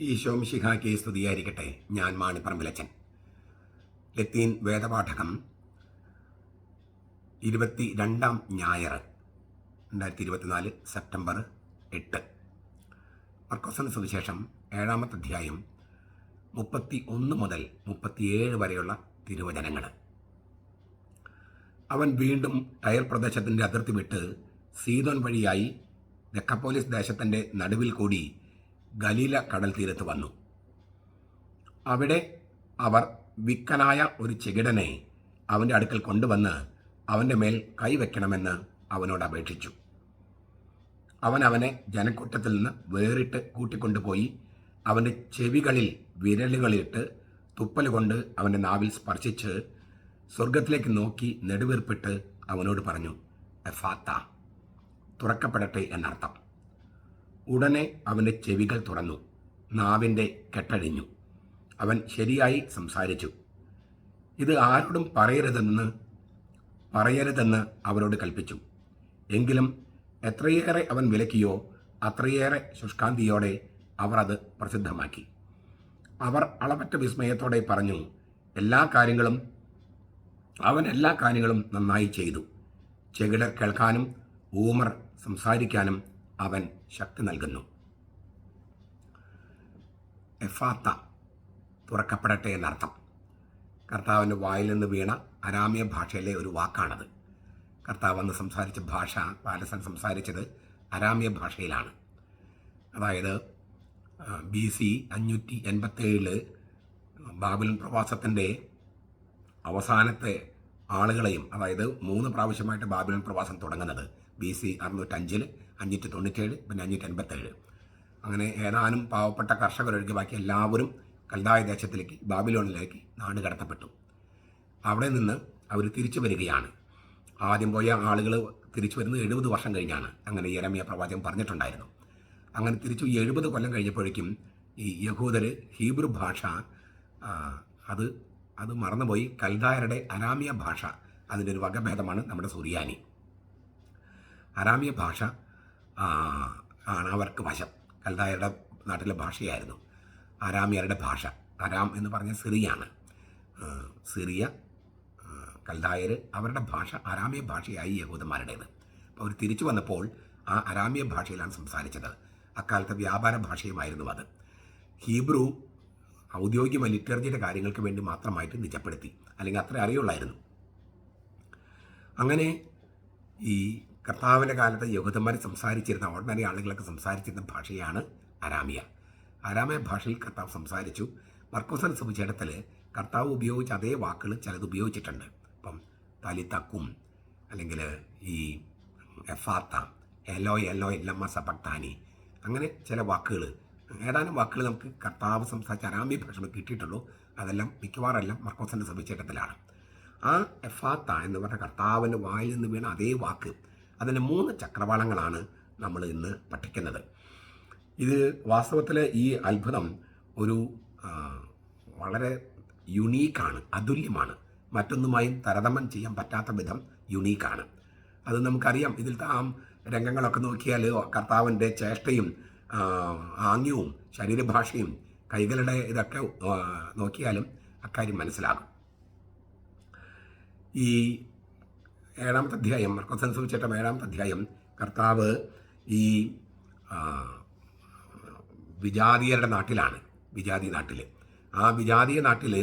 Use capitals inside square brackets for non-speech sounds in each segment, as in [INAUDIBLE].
ഈശോ മിശിഹായ്ക്ക് സ്തുതിയായിരിക്കട്ടെ. ഞാൻ മാണിപ്പറമ്പിലച്ചൻ. ലത്തീൻ വേദപാഠകം ഇരുപത്തി രണ്ടാം ഞായർ രണ്ടായിരത്തി ഇരുപത്തിനാല് സെപ്റ്റംബർ എട്ട്. മർക്കോസന് സുവിശേഷം ഏഴാമത്തെ അധ്യായം മുപ്പത്തി ഒന്ന് മുതൽ മുപ്പത്തിയേഴ് വരെയുള്ള തിരുവചനങ്ങൾ അവൻ വീണ്ടും ടയർ പ്രദേശത്തിന്റെ അതിർത്തി വിട്ട് സീതോൻ വഴിയായി ദക്കപ്പോലിസ് ദേശത്തിന്റെ നടുവിൽ കൂടി ഗലീല കടൽ തീരത്ത് വന്നു. അവിടെ അവർ വിക്കനായ ഒരു ചെകിടനെ അവന്റെ അടുക്കൽ കൊണ്ടുവന്ന് അവന്റെ മേൽ കൈവയ്ക്കണമെന്ന് അവനോട് അപേക്ഷിച്ചു. അവൻ അവനെ ജനക്കൂട്ടത്തിൽ നിന്ന് വേറിട്ട് കൂട്ടിക്കൊണ്ടുപോയി അവന്റെ ചെവികളിൽ വിരലുകളിട്ട് തുപ്പലുകൊണ്ട് അവന്റെ നാവിൽ സ്പർശിച്ച് സ്വർഗത്തിലേക്ക് നോക്കി നെടുവീർപ്പിട്ട് അവനോട് പറഞ്ഞു എഫാത്ത തുറക്കപ്പെടട്ടെ എന്നർത്ഥം. ഉടനെ അവന്റെ ചെവികൾ തുറന്നു. നാവിന്റെ കെട്ടഴിഞ്ഞു. അവൻ ശരിയായി സംസാരിച്ചു. ഇത് ആരോടും പറയരുതെന്ന് പറയരുതെന്ന് അവരോട് കൽപ്പിച്ചു. എങ്കിലും എത്രയേറെ അവൻ വിലക്കിയോ അത്രയേറെ ശുഷ്കാന്തിയോടെ അവർ അത് പ്രസിദ്ധമാക്കി. അവർ അളവറ്റ വിസ്മയത്തോടെ പറഞ്ഞു എല്ലാ കാര്യങ്ങളും അവൻ എല്ലാ കാര്യങ്ങളും നന്നായി ചെയ്തു. ചെകിടർ കേൾക്കാനും ഊമർ സംസാരിക്കാനും അവൻ ശക്തി നൽകുന്നു. എഫാത്ത തുറക്കപ്പെടട്ടെ എന്നർത്ഥം. കർത്താവിന്റെ വായിൽ നിന്ന് വീണ അരാമ്യ ഭാഷയിലെ ഒരു വാക്കാണത്. കർത്താവ് അന്ന് സംസാരിച്ച ഭാഷ പാലസൻ സംസാരിച്ചത് അരാമ്യ ഭാഷയിലാണ്. അതായത് ബി സി അഞ്ഞൂറ്റി എൺപത്തേഴിൽ ബാബുലൻ പ്രവാസത്തിന്റെ അവസാനത്തെ ആളുകളെയും അതായത് മൂന്ന് പ്രാവശ്യമായിട്ട് ബാബുലൻ പ്രവാസം തുടങ്ങുന്നത് ബി സി അറുന്നൂറ്റഞ്ചിൽ അഞ്ഞൂറ്റി തൊണ്ണൂറ്റേഴ് പിന്നെ അഞ്ഞൂറ്റി എൺപത്തേഴ് അങ്ങനെ ഏതാനും പാവപ്പെട്ട കർഷകരൊഴികെ ബാക്കി എല്ലാവരും കൽദായ ദേശത്തിലേക്ക് ബാബിലോണിലേക്ക് നാട് കടത്തപ്പെട്ടു. അവിടെ നിന്ന് അവർ തിരിച്ചു വരികയാണ്. ആദ്യം പോയ ആളുകൾ തിരിച്ചു വരുന്നത് എഴുപത് വർഷം കഴിഞ്ഞാണ് അങ്ങനെ യരമിയ പ്രവാചകൻ പറഞ്ഞിട്ടുണ്ടായിരുന്നു. അങ്ങനെ തിരിച്ചു എഴുപത് കൊല്ലം കഴിഞ്ഞപ്പോഴേക്കും ഈ യഹൂദർ ഹീബ്രു ഭാഷ അത് അത് മറന്നുപോയി. കൽദായരുടെ അരാമിയ ഭാഷ അതിന്റെ ഒരു വകഭേദമാണ് നമ്മുടെ സുറിയാനി. അരാമിയ ഭാഷ ആണ് അവർക്ക് വശം. കൽദായരുടെ നാട്ടിലെ ഭാഷയായിരുന്നു. അരാമിയരുടെ ഭാഷ. അരാം എന്ന് പറഞ്ഞ സിറിയാണ്. സിറിയ കൽദായർ അവരുടെ ഭാഷ അരാമിയ ഭാഷയായി യഹൂദന്മാരുടേത്. അപ്പോൾ അവർ തിരിച്ചു വന്നപ്പോൾ ആ അരാമിയ ഭാഷയിലാണ് സംസാരിച്ചത്. അക്കാലത്തെ വ്യാപാര ഭാഷയുമായിരുന്നു അത്. ഹീബ്രു ഔദ്യോഗിക ലിറ്ററേച്ചറിന്റെ കാര്യങ്ങൾക്ക് വേണ്ടി മാത്രമായിട്ട് നിജപ്പെടുത്തി. അല്ലെങ്കിൽ അത്ര അറിയുള്ളായിരുന്നു. അങ്ങനെ ഈ കർത്താവിന്റെ കാലത്ത് യഹൂദന്മാർ സംസാരിച്ചിരുന്ന ഓർഡിനറി ആളുകളൊക്കെ സംസാരിച്ചിരുന്ന ഭാഷയാണ് അരാമിയ. അരാമിയ ഭാഷയിൽ കർത്താവ് സംസാരിച്ചു. മർക്കോസൻ സുവിശേഷത്തിൽ കർത്താവ് ഉപയോഗിച്ച അതേ വാക്കുകൾ ചിലത് ഉപയോഗിച്ചിട്ടുണ്ട്. ഇപ്പം തലിത്തക്കും അല്ലെങ്കിൽ ഈ എഫാത്ത എലോ എലോ എല്ലമ്മ സബക്താനി അങ്ങനെ ചില വാക്കുകൾ. ഏതാനും വാക്കുകൾ നമുക്ക് കർത്താവ് സംസാരിച്ച അരാമി ഭാഷ കിട്ടിയിട്ടുള്ളൂ. അതെല്ലാം മിക്കവാറെല്ലാം മർക്കോസന്റെ സുവിശേഷത്തിലാണ്. ആ എഫാത്ത എന്ന് പറഞ്ഞ കർത്താവിന്റെ വായിൽ നിന്ന് വീണ അതേ വാക്ക് അതിന്റെ മൂന്ന് ചക്രവാളങ്ങളാണ് നമ്മൾ ഇന്ന് പഠിക്കുന്നത്. ഇത് വാസ്തവത്തിൽ ഈ അത്ഭുതം ഒരു വളരെ യുണീക്കാണ് അതുല്യമാണ്. മറ്റൊന്നുമായും താരതമ്യം ചെയ്യാൻ പറ്റാത്ത വിധം യുണീക്കാണ് അത് നമുക്കറിയാം ഇതിലത്തെ ആ രംഗങ്ങളൊക്കെ നോക്കിയാൽ കർത്താവിന്റെ ചേഷ്ടയും ആംഗ്യവും ശരീരഭാഷയും കൈകളുടെ ഇതൊക്കെ നോക്കിയാലും അക്കാര്യം മനസ്സിലാകും. ഈ ഏഴാമത്തെ അധ്യായം മർക്കോസൻ സൂചിച്ചിട്ട ഏഴാമത്തെ അധ്യായം. കർത്താവ് ഈ വിജാതീയരുടെ നാട്ടിലാണ് വിജാതി നാട്ടിൽ ആ വിജാതീയ നാട്ടിൽ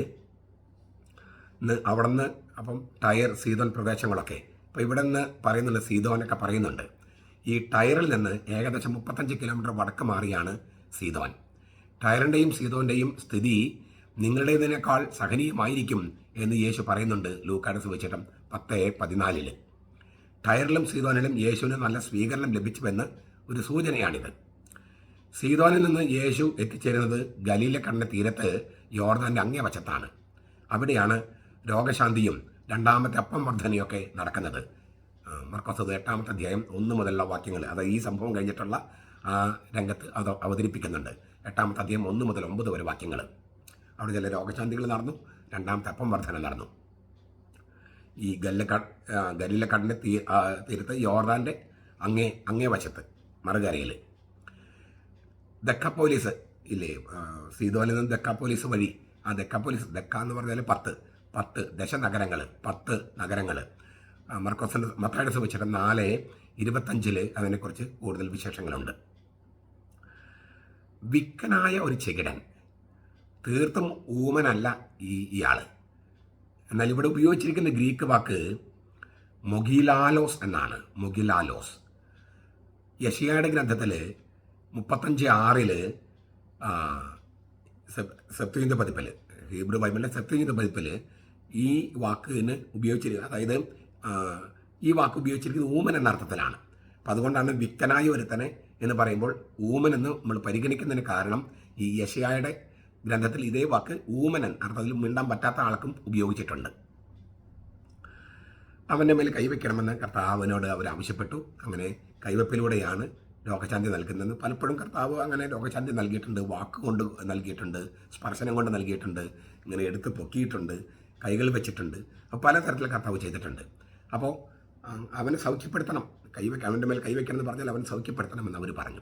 അവിടെ നിന്ന് അപ്പം ടയർ സീതോൻ പ്രദേശങ്ങളൊക്കെ. അപ്പോൾ ഇവിടെ നിന്ന് പറയുന്നുണ്ട് സീതോനൊക്കെ പറയുന്നുണ്ട്. ഈ ടയറിൽ നിന്ന് ഏകദേശം മുപ്പത്തഞ്ച് കിലോമീറ്റർ വടക്ക് മാറിയാണ് സീതോൻ ടയറിന്റെയും സീതോന്റെയും സ്ഥിതി നിങ്ങളുടേതിനേക്കാൾ സഹനീയമായിരിക്കും എന്ന് യേശു പറയുന്നുണ്ട് ലൂക്കാട് സുവിശേഷം. പത്ത് പതിനാലിൽ. ടയറിലും സീതോനിലും യേശുവിന് നല്ല സ്വീകരണം ലഭിച്ചുവെന്ന് ഒരു സൂചനയാണിത്. സീതോനിൽ നിന്ന് യേശു എത്തിച്ചേരുന്നത് ഗലീലക്കടലിന്റെ തീരത്ത് യോർദാന്റെ അങ്ങേവശത്താണ്. അവിടെയാണ് രോഗശാന്തിയും രണ്ടാമത്തെ അപ്പം വർധനയൊക്കെ നടക്കുന്നത്. മർക്കോസത് മർക്കോസ് എട്ടാമത്തെ അധ്യായം ഒന്ന് മുതലുള്ള വാക്യങ്ങൾ അത് ഈ സംഭവം കഴിഞ്ഞിട്ടുള്ള ആ രംഗത്ത് അത് അവതരിപ്പിക്കുന്നുണ്ട്. എട്ടാമത്തെ അധ്യായം ഒന്ന് മുതൽ ഒമ്പത് വരെ വാക്യങ്ങൾ അവിടെ ചില രോഗശാന്തികൾ നടന്നു രണ്ടാമത്തെ അപ്പം വർധന നടന്നു. ഈ ഗല്ലക്കട ഗലീലക്കാടിന്റെ തീ തീരത്ത് യോർദാന്റെ അങ്ങേ അങ്ങേ വശത്ത് മറുകരയിൽ ദക്കപ്പോലീസ് ഇല്ലേ? സീതോലിൽ നിന്ന് ദക്ക ദക്കാപ്പോലീസ് വഴി. ആ ദക്ക ദക്കാപ്പോലീസ് ദക്ക എന്ന് പറഞ്ഞാൽ പത്ത് പത്ത് ദശനഗരങ്ങൾ പത്ത് നഗരങ്ങൾ മർക്കോസിന്റെ മത്തായുടെ സുവിശേഷം നാല് ഇരുപത്തഞ്ചിൽ അതിനെക്കുറിച്ച് കൂടുതൽ വിശേഷങ്ങളുണ്ട്. വിക്കനായ ഒരു ചെകിടൻ തീർത്തും ഊമനല്ല ഈ ഇയാൾ എന്നാൽ ഇവിടെ ഉപയോഗിച്ചിരിക്കുന്ന ഗ്രീക്ക് വാക്ക് മൊഗിലാലോസ് എന്നാണ്. മൊഗിലാലോസ്. യഷിയായുടെ ഗ്രന്ഥത്തിൽ മുപ്പത്തഞ്ച് ആറിൽ സപ്തീന്ത പതിപ്പിൽ ഹീബ്രു ബൈബിളിലെ സപ്തീന്ത പതിപ്പിൽ ഈ വാക്കിന് ഉപയോഗിച്ചിരിക്കുന്നത് അതായത് ഈ വാക്ക് ഉപയോഗിച്ചിരിക്കുന്നത് ഊമൻ എന്ന അർത്ഥത്തിലാണ്. അപ്പം അതുകൊണ്ടാണ് വിക്തനായ ഒരുത്തനെ എന്ന് പറയുമ്പോൾ ഊമൻ എന്ന് നമ്മൾ പരിഗണിക്കുന്നതിന് കാരണം ഈ യശയായുടെ ഗ്രന്ഥത്തിൽ ഇതേ വാക്ക് ഊമനൻ അർത്ഥത്തിൽ മിണ്ടാൻ പറ്റാത്ത ആൾക്കും ഉപയോഗിച്ചിട്ടുണ്ട്. അവന്റെ മേൽ കൈവയ്ക്കണമെന്ന് കർത്താവിനോട് അവർ ആവശ്യപ്പെട്ടു. അങ്ങനെ കൈവപ്പിലൂടെയാണ് രോഗശാന്തി നൽകുന്നത്. പലപ്പോഴും കർത്താവ് അങ്ങനെ രോഗശാന്തി നൽകിയിട്ടുണ്ട് വാക്ക് കൊണ്ട് നൽകിയിട്ടുണ്ട് സ്പർശനം കൊണ്ട് നൽകിയിട്ടുണ്ട് ഇങ്ങനെ എടുത്ത് പൊക്കിയിട്ടുണ്ട് കൈകൾ വെച്ചിട്ടുണ്ട് അപ്പോൾ പലതരത്തിൽ കർത്താവ് ചെയ്തിട്ടുണ്ട്. അപ്പോൾ അവനെ സൗഖ്യപ്പെടുത്തണം. കൈവയ്ക്ക അവന്റെ മേൽ കൈവയ്ക്കണം എന്ന് പറഞ്ഞാൽ അവൻ സൗഖ്യപ്പെടുത്തണമെന്ന് അവർ പറഞ്ഞു.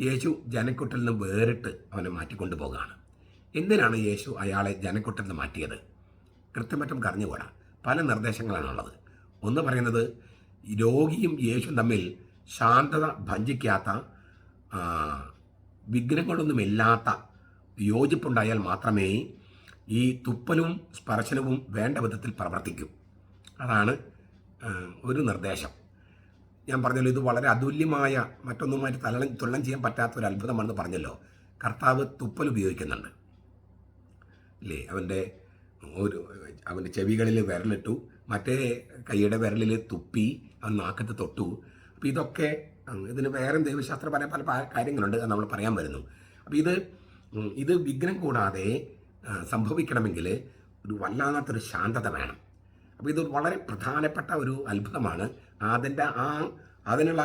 യേശു ജനക്കൂട്ടിൽ നിന്ന് വേറിട്ട് അവനെ മാറ്റിക്കൊണ്ടു പോകുകയാണ് എന്തിനാണ് യേശു അയാളെ ജനക്കൂട്ടിൽ നിന്ന് മാറ്റിയത്? കൃത്യമറ്റം കറിഞ്ഞുകൂടാ പല നിർദ്ദേശങ്ങളാണുള്ളത്. ഒന്ന് പറയുന്നത് രോഗിയും യേശു തമ്മിൽ ശാന്തത ഭഞ്ചിക്കാത്ത വിഘ്നങ്ങളൊന്നുമില്ലാത്ത യോജിപ്പുണ്ടായാൽ മാത്രമേ ഈ തുപ്പലും സ്പർശനവും വേണ്ട വിധത്തിൽ പ്രവർത്തിക്കൂ. അതാണ് ഒരു നിർദ്ദേശം. ഞാൻ പറഞ്ഞല്ലോ ഇത് വളരെ അതുല്യമായ മറ്റൊന്നുമായിട്ട് തലം തുള്ളം ചെയ്യാൻ പറ്റാത്ത ഒരു അത്ഭുതമാണെന്ന് പറഞ്ഞല്ലോ. കർത്താവ് തുപ്പൽ ഉപയോഗിക്കുന്നുണ്ട്. ഇല്ലേ അവന്റെ ഒരു അവന്റെ ചെവികളിൽ വിരലിട്ടു. മറ്റേ കൈയുടെ വിരലിൽ തുപ്പി അവൻ നാക്കത്ത് തൊട്ടു. അപ്പോൾ ഇതൊക്കെ ഇതിന് വേറെ ദൈവശാസ്ത്ര പല പല കാര്യങ്ങളുണ്ട് നമ്മൾ പറയാൻ വരുന്നു. അപ്പോൾ ഇത് ഇത് വിഘ്നം കൂടാതെ സംഭവിക്കണമെങ്കിൽ ഒരു വല്ലാത്തൊരു ശാന്തത വേണം. അപ്പോൾ ഇത് വളരെ പ്രധാനപ്പെട്ട ഒരു അത്ഭുതമാണ്. അതിന്റെ ആ അതിനുള്ള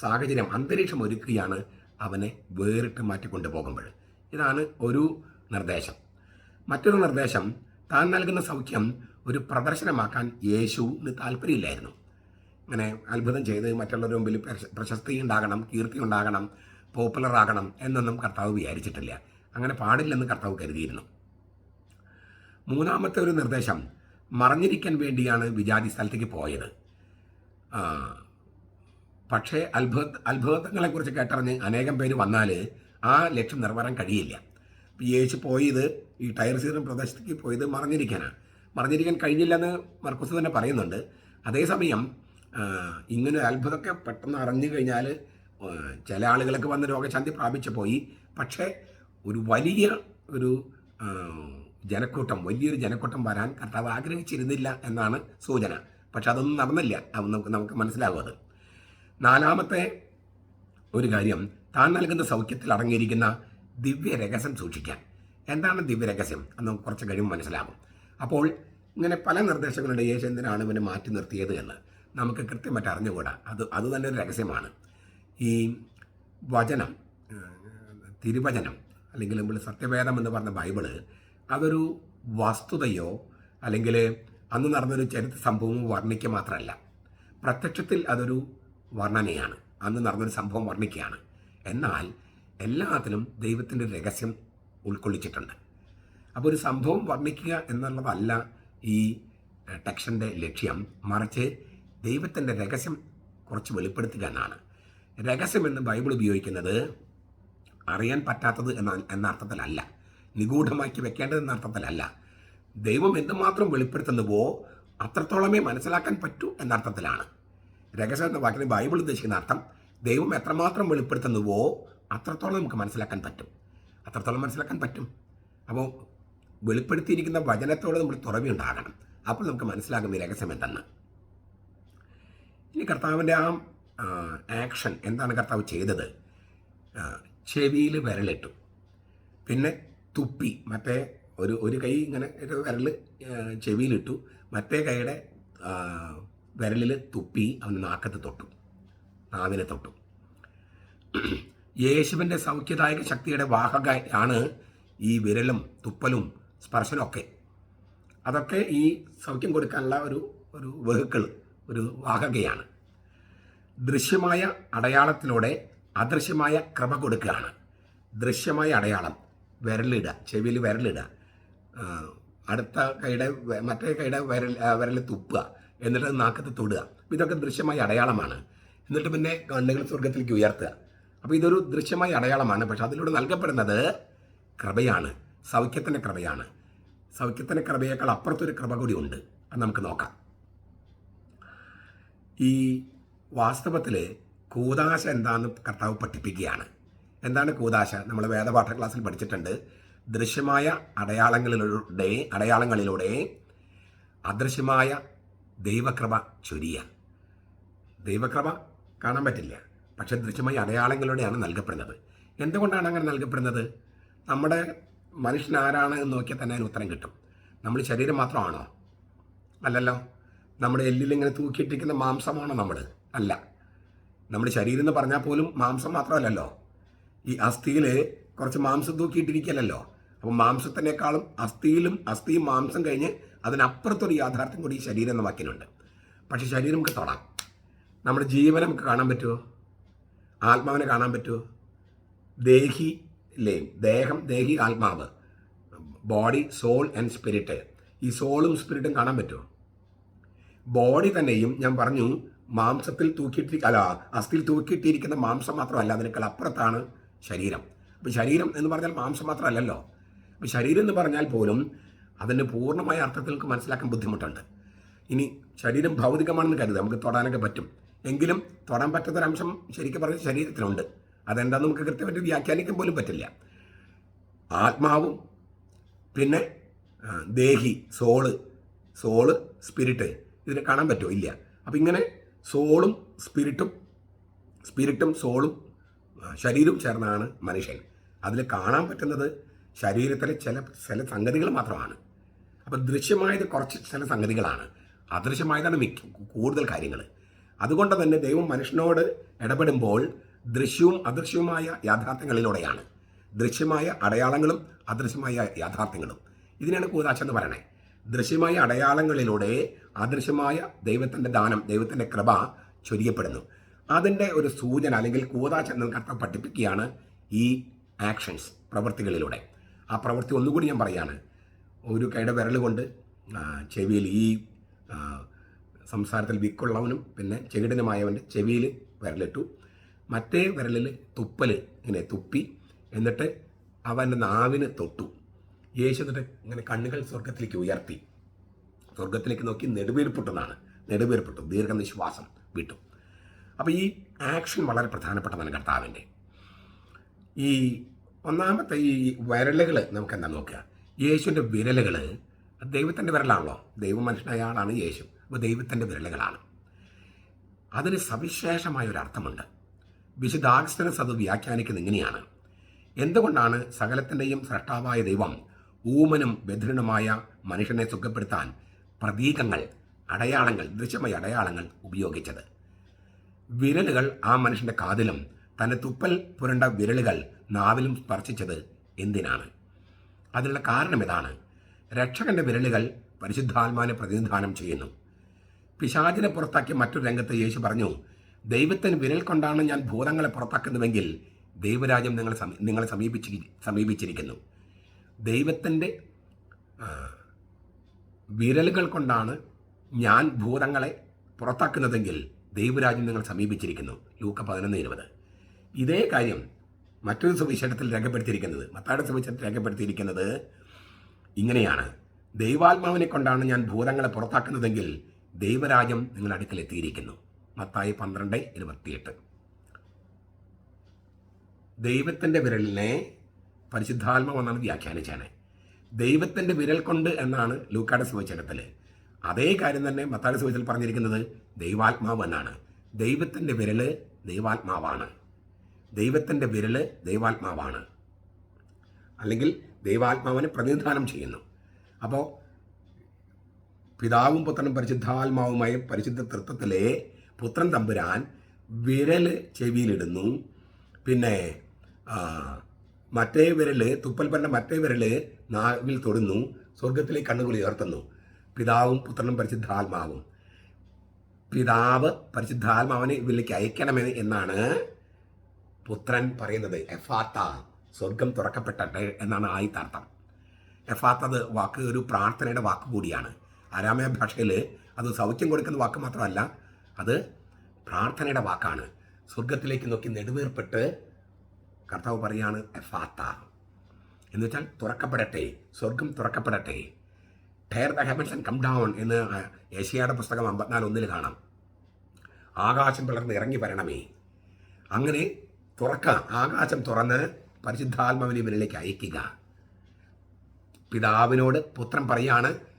സാഹചര്യം അന്തരീക്ഷം ഒരുക്കുകയാണ് അവനെ വേറിട്ട് മാറ്റിക്കൊണ്ടു പോകുമ്പോൾ. ഇതാണ് ഒരു നിർദ്ദേശം. മറ്റൊരു നിർദ്ദേശം താൻ നൽകുന്ന സൗഖ്യം ഒരു പ്രദർശനമാക്കാൻ യേശുവിന് താല്പര്യമില്ലായിരുന്നു ഇങ്ങനെ അത്ഭുതം ചെയ്ത് മറ്റുള്ളവരുടെ മുമ്പിൽ പ്രശസ്തി ഉണ്ടാകണം കീർത്തി ഉണ്ടാകണം പോപ്പുലർ ആകണം എന്നൊന്നും കർത്താവ് വിചാരിച്ചിട്ടില്ല. അങ്ങനെ പാടില്ലെന്ന് കർത്താവ് കരുതിയിരുന്നു. മൂന്നാമത്തെ ഒരു നിർദ്ദേശം മറഞ്ഞിരിക്കാൻ വേണ്ടിയാണ് വിജാതി സ്ഥലത്തേക്ക് പോയത്. പക്ഷേ അത്ഭുത അത്ഭുതങ്ങളെക്കുറിച്ച് കേട്ടറിഞ്ഞ് അനേകം പേര് വന്നാൽ ആ ലക്ഷ്യം നിറവേറാൻ കഴിയില്ല. ഇപ്പം എച്ച് പോയത് ഈ ടയർ സീറൻ പ്രദേശത്തേക്ക് പോയത് മറിഞ്ഞിരിക്കാനാണ്. മറിഞ്ഞിരിക്കാൻ കഴിഞ്ഞില്ലെന്ന് മർക്കുസ് തന്നെ പറയുന്നുണ്ട്. അതേസമയം ഇങ്ങനെ അത്ഭുതമൊക്കെ പെട്ടെന്ന് അറിഞ്ഞു കഴിഞ്ഞാൽ ചില ആളുകളൊക്കെ വന്ന് രോഗശാന്തി പ്രാപിച്ചു പോയി. പക്ഷേ ഒരു വലിയ ഒരു ജനക്കൂട്ടം വലിയൊരു ജനക്കൂട്ടം വരാൻ കർത്താവ് ആഗ്രഹിച്ചിരുന്നില്ല എന്നാണ് സൂചന. പക്ഷെ അതൊന്നും നടന്നില്ല. അത് നമുക്ക് നമുക്ക് മനസ്സിലാകും അത് നാലാമത്തെ ഒരു കാര്യം താൻ നൽകുന്ന സൗഖ്യത്തിൽ അടങ്ങിയിരിക്കുന്ന ദിവ്യ രഹസ്യം സൂക്ഷിക്കാൻ. എന്താണ് ദിവ്യ രഹസ്യം എന്ന് നമുക്ക് കുറച്ച് കഴിയുമ്പോൾ മനസ്സിലാകും. അപ്പോൾ ഇങ്ങനെ പല നിർദ്ദേശങ്ങളുണ്ട്. യേശു എന്തിനാണ് ഇവനെ മാറ്റി നിർത്തിയത് എന്ന്. നമുക്ക് കൃത്യമായിട്ട് അറിഞ്ഞുകൂടാ. അത് അത് തന്നെ ഒരു രഹസ്യമാണ്. ഈ വചനം തിരുവചനം അല്ലെങ്കിൽ നമ്മൾ സത്യവേദം എന്ന് പറഞ്ഞ ബൈബിൾ അതൊരു വസ്തുതയോ അല്ലെങ്കിൽ അന്ന് നടന്നൊരു ചരിത്ര സംഭവമോ വർണിക്കുക മാത്രമല്ല. പ്രത്യക്ഷത്തിൽ അതൊരു വർണനയാണ്. അന്ന് നടന്നൊരു സംഭവം വർണിക്കുകയാണ്. എന്നാൽ എല്ലാത്തിലും ദൈവത്തിന്റെ രഹസ്യം ഉൾക്കൊള്ളിച്ചിട്ടുണ്ട്. അപ്പോൾ ഒരു സംഭവം വർണിക്കുക എന്നുള്ളതല്ല ഈ ടെക്ഷന്റെ ലക്ഷ്യം. മറിച്ച് ദൈവത്തിന്റെ രഹസ്യം കുറച്ച് വെളിപ്പെടുത്തുക എന്നാണ്. രഹസ്യം എന്ന് ബൈബിൾ ഉപയോഗിക്കുന്നത് അറിയാൻ പറ്റാത്തത് എന്ന എന്ന അർത്ഥത്തിലല്ല. നിഗൂഢമാക്കി വെക്കേണ്ടത് എന്ന അർത്ഥത്തിലല്ല. ദൈവം എന്തുമാത്രം വെളിപ്പെടുത്തുന്നുവോ അത്രത്തോളമേ മനസ്സിലാക്കാൻ പറ്റൂ എന്ന അർത്ഥത്തിലാണ്. രഹസ്യം എന്ന വാക്കിന് ബൈബിൾ ഉദ്ദേശിക്കുന്ന അർത്ഥം ദൈവം എത്രമാത്രം വെളിപ്പെടുത്തുന്നുവോ അത്രത്തോളം നമുക്ക് മനസ്സിലാക്കാൻ പറ്റും. അത്രത്തോളം മനസ്സിലാക്കാൻ പറ്റും. അപ്പോൾ വെളിപ്പെടുത്തിയിരിക്കുന്ന വചനത്തോട് നമ്മൾ തുറവിയുണ്ടാകണം. അപ്പോൾ നമുക്ക് മനസ്സിലാകുന്ന രഹസ്യം എന്തെന്ന്? ഇനി കർത്താവിന്റെ ആ ആക്ഷൻ എന്താണ് കർത്താവ് ചെയ്തത്? ചെവിയിൽ വിരലിട്ടു. പിന്നെ തുപ്പി മറ്റേ ഒരു ഒരു കൈ ഇങ്ങനെ ഒരു വിരൽ ചെവിയിലിട്ടു. മറ്റേ കൈയുടെ വിരലിൽ തുപ്പി അവൻ നാക്കത്ത് തൊട്ടു. നാവിനെ തൊട്ടു. യേശുവിന്റെ സൗഖ്യദായക ശക്തിയുടെ വാഹക ആണ് ഈ വിരലും തുപ്പലും സ്പർശനും ഒക്കെ. അതൊക്കെ ഈ സൗഖ്യം കൊടുക്കാനുള്ള ഒരു ഒരു വെഹിക്കിൾ ഒരു വാഹകയാണ്. ദൃശ്യമായ അടയാളത്തിലൂടെ അദൃശ്യമായ ക്രമ കൊടുക്കുകയാണ്. ദൃശ്യമായ അടയാളം വിരലിടുക ചെവിയിൽ വിരലിടുക അടുത്ത കൈയുടെ മറ്റേ കൈയുടെ വിരൽ വിരൽ തുപ്പുക എന്നിട്ട് നാക്കത്ത് തൊടുക. ഇതൊക്കെ ദൃശ്യമായ അടയാളമാണ്. എന്നിട്ട് പിന്നെ കണ്ണുകൾ സ്വർഗത്തിലേക്ക് ഉയർത്തുക. അപ്പോൾ ഇതൊരു ദൃശ്യമായ അടയാളമാണ്. പക്ഷെ അതിലൂടെ നൽകപ്പെടുന്നത് കൃപയാണ്. സൗഖ്യത്തിന്റെ കൃപയാണ്. സൗഖ്യത്തിന്റെ കൃപയേക്കാൾ അപ്പുറത്തൊരു കൃപ കൂടി ഉണ്ട്. അത് നമുക്ക് നോക്കാം. ഈ വാസ്തവത്തിൽ കൂതാശ എന്താണെന്ന് കർത്താവ് പഠിപ്പിക്കുകയാണ്. എന്താണ് കൂതാശ? നമ്മൾ വേദപാഠ ക്ലാസ്സിൽ പഠിച്ചിട്ടുണ്ട്. ദൃശ്യമായ അടയാളങ്ങളിലൂടെ അടയാളങ്ങളിലൂടെ അദൃശ്യമായ ദൈവകൃപ ചൊരിയ. ദൈവകൃപ കാണാൻ പറ്റില്ല. പക്ഷെ ദൃശ്യമായ അടയാളങ്ങളിലൂടെയാണ് നൽകപ്പെടുന്നത്. എന്തുകൊണ്ടാണ് അങ്ങനെ നൽകപ്പെടുന്നത്? നമ്മുടെ മനുഷ്യൻ ആരാണ് എന്ന് നോക്കിയാൽ തന്നെ അതിന് ഉത്തരം കിട്ടും. നമ്മൾ ശരീരം മാത്രമാണോ? അല്ലല്ലോ. നമ്മുടെ എല്ലിൽ ഇങ്ങനെ തൂക്കിയിട്ടിരിക്കുന്ന മാംസമാണോ നമ്മൾ അല്ല. നമ്മുടെ ശരീരം എന്ന് പറഞ്ഞാൽ പോലും മാംസം മാത്രമല്ലല്ലോ. ഈ അസ്ഥിയിൽ കുറച്ച് മാംസം തൂക്കിയിട്ടിരിക്കലല്ലോ അപ്പോൾ മാംസത്തിനേക്കാളും അസ്ഥിയിലും അസ്ഥിയും മാംസം കഴിഞ്ഞ് അതിനപ്പുറത്തൊരു യാഥാർത്ഥ്യം കൂടി ഈ ശരീരം എന്ന വാക്കിനുണ്ട്. പക്ഷേ ശരീരം നമുക്ക് തൊടാം. നമ്മുടെ ജീവൻ നമുക്ക് കാണാൻ പറ്റുമോ? ആത്മാവിനെ കാണാൻ പറ്റുമോ ദേഹി ലേം ദേഹം ദേഹി ആത്മാവ്. Body soul and spirit. ഈ സോളും സ്പിരിറ്റും കാണാൻ പറ്റുമോ ബോഡി തന്നെയും ഞാൻ പറഞ്ഞു മാംസത്തിൽ തൂക്കിയിട്ടിരിക്ക അല്ല അസ്ഥിയിൽ തൂക്കിയിട്ടിരിക്കുന്ന മാംസം മാത്രമല്ല അതിനേക്കാൾ അപ്പുറത്താണ് ശരീരം. അപ്പോൾ ശരീരം എന്ന് പറഞ്ഞാൽ മാംസം മാത്രമല്ലല്ലോ. അപ്പോൾ ശരീരം എന്ന് പറഞ്ഞാൽ പോലും അതിന്റെ പൂർണമായ അർത്ഥത്തിൽ നമുക്ക് മനസ്സിലാക്കാൻ ബുദ്ധിമുട്ടുണ്ട്. ഇനി ശരീരം ഭൗതികമാണെന്ന് കരുതുക നമുക്ക് തൊടാനൊക്കെ പറ്റും. എങ്കിലും തൊടാൻ പറ്റാത്തൊരംശം ശരിക്കും പറഞ്ഞ ശരീരത്തിനുണ്ട് അതെന്താന്ന് നമുക്ക് കൃത്യമായിട്ട് വ്യാഖ്യാനിക്കാൻ പോലും പറ്റില്ല. ആത്മാവും പിന്നെ ദേഹി സോൾ സോൾ സ്പിരിറ്റ് ഇതിനെ കാണാൻ പറ്റുമോ ഇല്ല. അപ്പം ഇങ്ങനെ സോളും സ്പിരിറ്റും സ്പിരിറ്റും സോളും ശരീരവും ചേർന്നാണ് മനുഷ്യൻ. അതിൽ കാണാൻ പറ്റുന്നത് ശരീരത്തിലെ ചില ചില സംഗതികൾ മാത്രമാണ്. അപ്പം ദൃശ്യമായത് കുറച്ച് ചില സംഗതികളാണ്. അദൃശ്യമായതാണ് മിക്ക കൂടുതൽ കാര്യങ്ങൾ അതുകൊണ്ട് തന്നെ ദൈവം മനുഷ്യനോട് ഇടപെടുമ്പോൾ ദൃശ്യവും അദൃശ്യവുമായ യാഥാർത്ഥ്യങ്ങളിലൂടെയാണ്. ദൃശ്യമായ അടയാളങ്ങളും അദൃശ്യമായ യാഥാർത്ഥ്യങ്ങളും. ഇതിനാണ് കൂതാശ എന്ന് പറയണേ. ദൃശ്യമായ അടയാളങ്ങളിലൂടെ അദൃശ്യമായ ദൈവത്തിന്റെ ദാനം ദൈവത്തിന്റെ കൃപ ചൊരിയപ്പെടുന്നു. അതിന്റെ ഒരു സൂചന അല്ലെങ്കിൽ കൂതാശ എന്ന് പഠിപ്പിക്കുകയാണ് ഈ ആക്ഷൻസ് പ്രവൃത്തികളിലൂടെ. ആ പ്രവൃത്തി ഒന്നുകൂടി ഞാൻ പറയാണ്. ഒരു കൈയുടെ വിരൽ കൊണ്ട് ചെവിയിൽ ഈ സംസാരത്തിൽ വിക്കുള്ളവനും പിന്നെ ചെകിടനുമായവന്റെ ചെവിയിൽ വിരലിട്ടു. മറ്റേ വിരലിൽ തുപ്പൽ ഇങ്ങനെ തുപ്പി എന്നിട്ട് അവന്റെ നാവിന് തൊട്ടു. യേശു എന്നിട്ട് ഇങ്ങനെ കണ്ണുകൾ സ്വർഗത്തിലേക്ക് ഉയർത്തി. സ്വർഗത്തിലേക്ക് നോക്കി നെടുവീർപ്പിട്ടതാണ് നെടുവീർപ്പിട്ടു. ദീർഘനിശ്വാസം വിട്ടു. അപ്പോൾ ഈ ആക്ഷൻ വളരെ പ്രധാനപ്പെട്ടതാണ് കർത്താവിന്റെ. ഈ ഒന്നാമത്തെ ഈ വിരലുകൾ നമുക്ക് എന്താ നോക്കുക? യേശുവിന്റെ വിരലുകൾ ദൈവത്തിന്റെ വിരലാണല്ലോ. ദൈവ ആളാണ് യേശു. ദൈവത്തിന്റെ വിരലുകളാണ്. അതിന് സവിശേഷമായ ഒരു അർത്ഥമുണ്ട് വിശുദ്ധാഗസ്റ്റനസ് അത് വ്യാഖ്യാനിക്കുന്നത് ഇങ്ങനെയാണ്. എന്തുകൊണ്ടാണ് സകലത്തിന്റെയും സൃഷ്ടാവായ ദൈവം ഊമനും ബധിരനുമായ മനുഷ്യനെ സുഖപ്പെടുത്താൻ പ്രതീകങ്ങൾ അടയാളങ്ങൾ ദൃശ്യമായ അടയാളങ്ങൾ ഉപയോഗിച്ചത്? വിരലുകൾ ആ മനുഷ്യന്റെ കാതിലും തന്റെ തുപ്പൽ പുരണ്ട വിരലുകൾ നാവിലും സ്പർശിച്ചത് എന്തിനാണ്? അതിനുള്ള കാരണം ഇതാണ് രക്ഷകന്റെ വിരലുകൾ പരിശുദ്ധാത്മാനെ പ്രതിനിധാനം ചെയ്യുന്നു. പിശാചിനെ പുറത്താക്കി മറ്റൊരു രംഗത്ത് യേശു പറഞ്ഞു ദൈവത്തിന് വിരൽ കൊണ്ടാണ് ഞാൻ ഭൂതങ്ങളെ പുറത്താക്കുന്നുവെങ്കിൽ ദൈവരാജ്യം നിങ്ങളെ സമീ നിങ്ങളെ സമീപിച്ചി സമീപിച്ചിരിക്കുന്നു. ദൈവത്തിന്റെ വിരലുകൾ കൊണ്ടാണ് ഞാൻ ഭൂതങ്ങളെ പുറത്താക്കുന്നതെങ്കിൽ ദൈവരാജ്യം നിങ്ങൾ സമീപിച്ചിരിക്കുന്നു. ലൂക്ക പതിനൊന്ന് ഇരുപത്. ഇതേ കാര്യം മറ്റൊരു സുവിശേഷത്തിൽ രേഖപ്പെടുത്തിയിരിക്കുന്നത് മത്താട് സുവിശേഷത്തിൽ രേഖപ്പെടുത്തിയിരിക്കുന്നത് ഇങ്ങനെയാണ്. ദൈവാത്മാവിനെ കൊണ്ടാണ് ഞാൻ ഭൂതങ്ങളെ പുറത്താക്കുന്നതെങ്കിൽ ദൈവരാജ്യം നിങ്ങളുടെ അടുക്കൽ എത്തിയിരിക്കുന്നു. മത്തായി പന്ത്രണ്ട് ഇരുപത്തിയെട്ട്. ദൈവത്തിന്റെ വിരലിനെ പരിശുദ്ധാത്മാവ് എന്നാണ് വ്യാഖ്യാനിച്ചാണ് ദൈവത്തിന്റെ വിരൽ കൊണ്ട് എന്നാണ് ലൂക്കാട് സുവിശേഷത്തിൽ അതേ കാര്യം തന്നെ മത്താട് സുവചനത്തിൽ പറഞ്ഞിരിക്കുന്നത് ദൈവാത്മാവ് എന്നാണ്. ദൈവത്തിന്റെ വിരൽ ദൈവാത്മാവാണ്. ദൈവത്തിന്റെ വിരൽ ദൈവാത്മാവാണ്. അല്ലെങ്കിൽ ദൈവാത്മാവിനെ പ്രതിനിധാനം ചെയ്യുന്നു. അപ്പോൾ പിതാവും പുത്രനും പരിശുദ്ധാത്മാവുമായ പരിശുദ്ധ തൃത്വത്തിലെ പുത്രൻ തമ്പുരാൻ വിരൽ ചെവിയിലിടുന്നു. പിന്നെ മറ്റേ വിരൽ തുപ്പൽപ്പന്റെ മറ്റേ വിരൽ നാവിൽ തൊടുന്നു. സ്വർഗത്തിലേക്ക് കണ്ണുകൾ ഉയർത്തുന്നു. പിതാവും പുത്രനും പരിശുദ്ധാത്മാവും. പിതാവ് പരിശുദ്ധാത്മാവിനെ ഇവരിലേക്ക് അയക്കണമെന്ന് എന്നാണ് പുത്രൻ പറയുന്നത്. എഫാത്ത സ്വർഗം തുറക്കപ്പെട്ടെ എന്നാണ് ആയിത്താർത്ഥം എഫാത്തത് വാക്ക് ഒരു പ്രാർത്ഥനയുടെ വാക്ക് കൂടിയാണ്. ആരാമയ ഭാഷയിൽ അത് സൗഖ്യം കൊടുക്കുന്ന വാക്ക് മാത്രമല്ല അത് പ്രാർത്ഥനയുടെ വാക്കാണ്. സ്വർഗത്തിലേക്ക് നോക്കി നെടുവേർപ്പെട്ട് കർത്താവ് പറയാണ് എഫാത്ത. എന്ന് വെച്ചാൽ തുറക്കപ്പെടട്ടെ സ്വർഗം തുറക്കപ്പെടട്ടെ. Tear the heavens and come down എന്ന് ഏഷ്യയുടെ പുസ്തകം അമ്പത്തിനാല് ഒന്നിൽ കാണാം. ആകാശം പിളർന്ന് ഇറങ്ങി വരണമേ. അങ്ങനെ തുറക്ക ആകാശം തുറന്ന് പരിശുദ്ധാത്മാവിനെ ഇവരിലേക്ക് അയക്കുക. പിതാവിനോട് പുത്രൻ പറയാണ്